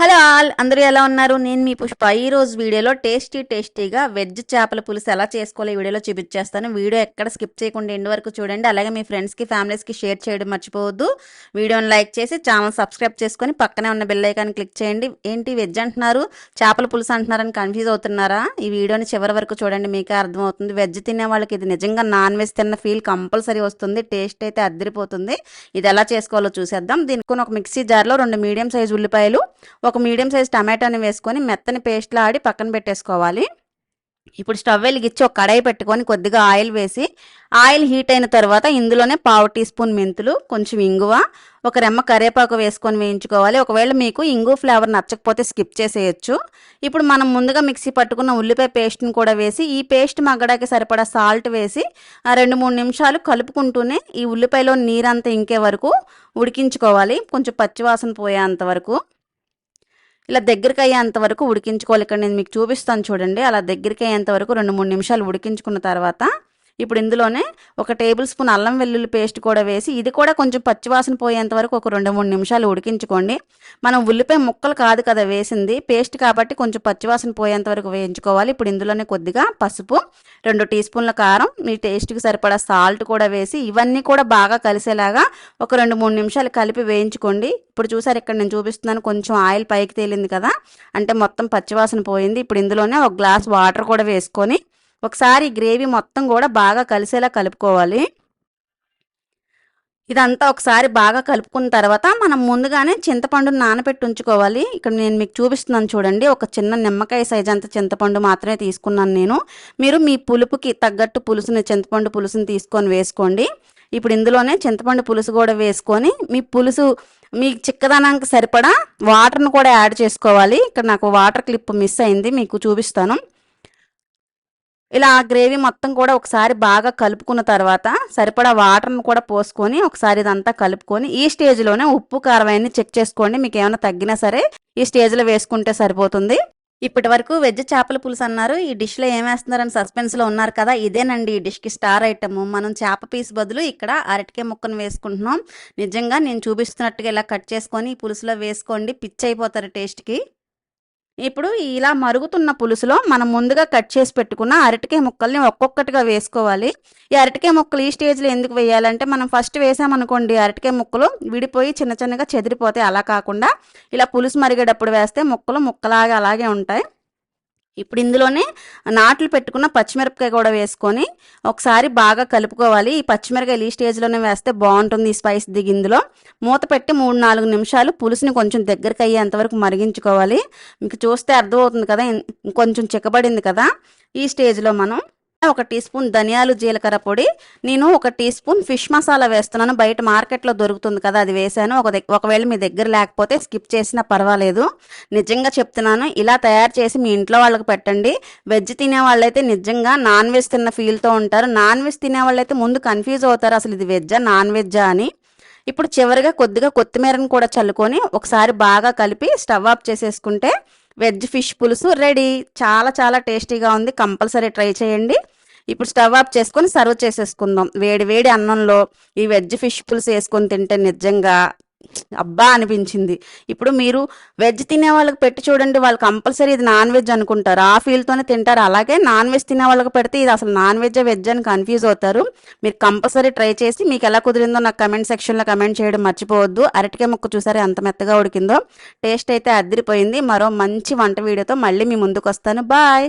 Hello all అందరూ ఎలా ఉన్నారు? నేను మీ పుష్ప. ఈ రోజు వీడియోలో టేస్టీ టేస్టీగా వెజ్ చేపల పులుసు ఎలా చేసుకోవాలో వీడియోలో చూపించేస్తాను వీడియో ఎక్కడ స్కిప్ చేయకుండా ఎండు వరకు చూడండి. అలాగే మీ ఫ్రెండ్స్కి ఫ్యామిలీస్కి షేర్ చేయడం మర్చిపోవద్దు. వీడియోని లైక్ చేసి ఛానల్ సబ్స్క్రైబ్ చేసుకొని పక్కనే ఉన్న బెల్ ఐకాన్ క్లిక్ చేయండి. ఏంటి వెజ్ అంటున్నారు? చేపల పులుసు అంటున్నారని కన్ఫ్యూజ్ అవుతున్నారా? ఈ వీడియోని చివరి వరకు చూడండి మీకే అర్థమవుతుంది. వెజ్ తినే వాళ్ళకి ఇది నిజంగా నాన్ వెజ్ తిన్న ఫీల్ కంపల్సరీ వస్తుంది. టేస్ట్ అయితే అద్దరిపోతుంది ఇది ఎలా చేసుకోవాలో చూసేద్దాం. దీనికి ఒక మిక్సీ జార్లో రెండు మీడియం సైజ్ ఉల్లిపాయలు ఒక మీడియం సైజ్ టమాటాని వేసుకొని మెత్తని పేస్ట్లా ఆడి పక్కన పెట్టేసుకోవాలి. ఇప్పుడు స్టవ్ వెలిగించి ఒక కడాయి పెట్టుకొని కొద్దిగా ఆయిల్ వేసి ఆయిల్ హీట్ అయిన తర్వాత ఇందులోనే పావు టీ స్పూన్ మెంతులు కొంచెం ఇంగువ ఒక రెమ్మ కరివేపాకు వేసుకొని వేయించుకోవాలి. ఒకవేళ మీకు ఇంగు ఫ్లేవర్ నచ్చకపోతే స్కిప్ చేసేయచ్చు. ఇప్పుడు మనం ముందుగా మిక్సీ పట్టుకున్న ఉల్లిపాయ పేస్ట్ని కూడా వేసి ఈ పేస్ట్ మగ్గడానికి సరిపడా సాల్ట్ వేసి ఆ రెండు మూడు నిమిషాలు కలుపుకుంటూనే ఈ ఉల్లిపాయలో నీరంతా ఇంకే వరకు ఉడికించుకోవాలి. కొంచెం పచ్చివాసన పోయేంత వరకు. ఇలా దగ్గరికి అయ్యేంత వరకు ఉడికించుకోవాలి. ఇక్కడ నేను మీకు చూపిస్తాను చూడండి. అలా దగ్గరికి అయ్యేంత వరకు రెండు మూడు నిమిషాలు ఉడికించుకున్న తర్వాత ఇప్పుడు ఇందులోనే ఒక టేబుల్ స్పూన్ అల్లం వెల్లుల్లి పేస్ట్ కూడా వేసి ఇది కూడా కొంచెం పచ్చివాసన పోయేంత వరకు ఒక రెండు మూడు నిమిషాలు ఉడికించుకోండి. మనం ఉల్లిపాయ ముక్కలు కాదు కదా వేసింది పేస్ట్ కాబట్టి కొంచెం పచ్చివాసన పోయేంత వరకు వేయించుకోవాలి. ఇప్పుడు ఇందులోనే కొద్దిగా పసుపు రెండు టీ స్పూన్ల కారం మీ టేస్ట్కి సరిపడా సాల్ట్ కూడా వేసి ఇవన్నీ కూడా బాగా కలిసేలాగా ఒక రెండు మూడు నిమిషాలు కలిపి వేయించుకోండి. ఇప్పుడు చూసారు ఇక్కడ నేను చూపిస్తున్నాను కొంచెం ఆయిల్ పైకి తేలింది కదా అంటే మొత్తం పచ్చివాసన పోయింది. ఇప్పుడు ఇందులోనే ఒక గ్లాస్ వాటర్ కూడా వేసుకొని ఒకసారి గ్రేవీ మొత్తం కూడా బాగా కలిసేలా కలుపుకోవాలి. ఇదంతా ఒకసారి బాగా కలుపుకున్న తర్వాత మనం ముందుగానే చింతపండును నానబెట్టి ఉంచుకోవాలి. ఇక్కడ నేను మీకు చూపిస్తున్నాను చూడండి ఒక చిన్న నిమ్మకాయ సైజ్ అంత చింతపండు మాత్రమే తీసుకున్నాను నేను. మీరు మీ పులుపుకి తగ్గట్టు పులుసుని చింతపండు పులుసుని తీసుకొని వేసుకోండి. ఇప్పుడు ఇందులోనే చింతపండు పులుసు కూడా వేసుకొని మీ పులుసు మీ చిక్కదనానికి సరిపడా వాటర్ను కూడా యాడ్ చేసుకోవాలి. ఇక్కడ నాకు వాటర్ క్లిప్ మిస్ అయింది మీకు చూపిస్తాను. ఇలా ఆ గ్రేవీ మొత్తం కూడా ఒకసారి బాగా కలుపుకున్న తర్వాత సరిపడా వాటర్ను కూడా పోసుకొని ఒకసారి ఇదంతా కలుపుకొని ఈ స్టేజ్లోనే ఉప్పు కారం చెక్ చేసుకోండి. మీకు ఏమైనా తగ్గినా సరే ఈ స్టేజ్లో వేసుకుంటే సరిపోతుంది. ఇప్పటి వరకు వెజ్ చేపల పులుసు అన్నారు. ఈ డిష్లో ఏం వేస్తున్నారని సస్పెన్స్లో ఉన్నారు కదా ఇదేనండి ఈ డిష్కి స్టార్ ఐటమ్. మనం చేప పీస్ బదులు ఇక్కడ అరటికాయ ముక్కను వేసుకుంటున్నాం. నిజంగా నేను చూపిస్తున్నట్టుగా ఇలా కట్ చేసుకొని ఈ పులుసులో వేసుకోండి. పిచ్ అయిపోతారు టేస్ట్కి. ఇప్పుడు ఇలా మరుగుతున్న పులుసులో మనం ముందుగా కట్ చేసి పెట్టుకున్న అరటికాయ ముక్కల్ని ఒక్కొక్కటిగా వేసుకోవాలి. ఈ అరటికాయ ముక్కలు ఈ స్టేజ్లో ఎందుకు వేయాలంటే మనం ఫస్ట్ వేసామనుకోండి అరటికాయ ముక్కలు విడిపోయి చిన్న చిన్నగా చెదిరిపోతాయి. అలా కాకుండా ఇలా పులుసు మరిగేటప్పుడు వేస్తే ముక్కలు ముక్కలాగా అలాగే ఉంటాయి. ఇప్పుడు ఇందులోనే నాట్లు పెట్టుకున్న పచ్చిమిరపకాయ కూడా వేసుకొని ఒకసారి బాగా కలుపుకోవాలి. ఈ పచ్చిమిరకాయలు ఈ స్టేజ్లోనే వేస్తే బాగుంటుంది ఈ స్పైస్ దిగి ఇందులో. మూత పెట్టి మూడు నాలుగు నిమిషాలు పులుసుని కొంచెం దగ్గరికి అయ్యేంతవరకు మరిగించుకోవాలి. మీకు చూస్తే అర్థమవుతుంది కదా కొంచెం చిక్కబడింది కదా. ఈ స్టేజ్లో మనం ఒక టీ స్పూన్ ధనియాలు జీలకర్ర పొడి. నేను ఒక టీ స్పూన్ ఫిష్ మసాలా వేస్తున్నాను. బయట మార్కెట్లో దొరుకుతుంది కదా అది వేసాను ఒక ఒకవేళ మీ దగ్గర లేకపోతే స్కిప్ చేసినా పర్వాలేదు. నిజంగా చెప్తున్నాను ఇలా తయారు చేసి మీ ఇంట్లో వాళ్ళకి పెట్టండి. వెజ్ తినే వాళ్ళైతే నిజంగా నాన్ వెజ్ తిన్న ఫీల్తో ఉంటారు. నాన్ వెజ్ తినే వాళ్ళైతే ముందు కన్ఫ్యూజ్ అవుతారు అసలు ఇది వెజ్జా నాన్ వెజ్జా అని. ఇప్పుడు చివరిగా కొద్దిగా కొత్తిమీరను కూడా చల్లుకొని ఒకసారి బాగా కలిపి స్టవ్ ఆఫ్ చేసేసుకుంటే వెజ్ ఫిష్ పులుసు రెడీ. చాలా చాలా టేస్టీగా ఉంది. కంపల్సరీ ట్రై చేయండి. ఇప్పుడు స్టవ్ ఆఫ్ చేసుకొని సర్వ్ చేసేసుకుందాం. వేడి వేడి అన్నంలో ఈ వెజ్ ఫిష్ పులుసు వేసుకొని తింటే నిజంగా అబ్బా అనిపించింది. ఇప్పుడు మీరు వెజ్ తినే వాళ్ళకి పెట్టి చూడండి వాళ్ళు కంపల్సరీ ఇది నాన్ వెజ్ అనుకుంటారు. ఆ ఫీల్తోనే తింటారు. అలాగే నాన్ వెజ్ తినే వాళ్ళకి పెడితే ఇది అసలు నాన్ వెజ్ వెజ్ అని కన్ఫ్యూజ్ అవుతారు. మీరు కంపల్సరీ ట్రై చేసి మీకు ఎలా కుదిరిందో నాకు కమెంట్ సెక్షన్లో కమెంట్ చేయడం మర్చిపోవద్దు. అరటికాయ ముక్క చూసారు ఎంత మెత్తగా ఉడికిందో? టేస్ట్ అయితే అద్దరిపోయింది మరో మంచి వంట వీడియోతో మళ్ళీ మీ ముందుకు వస్తాను. బాయ్!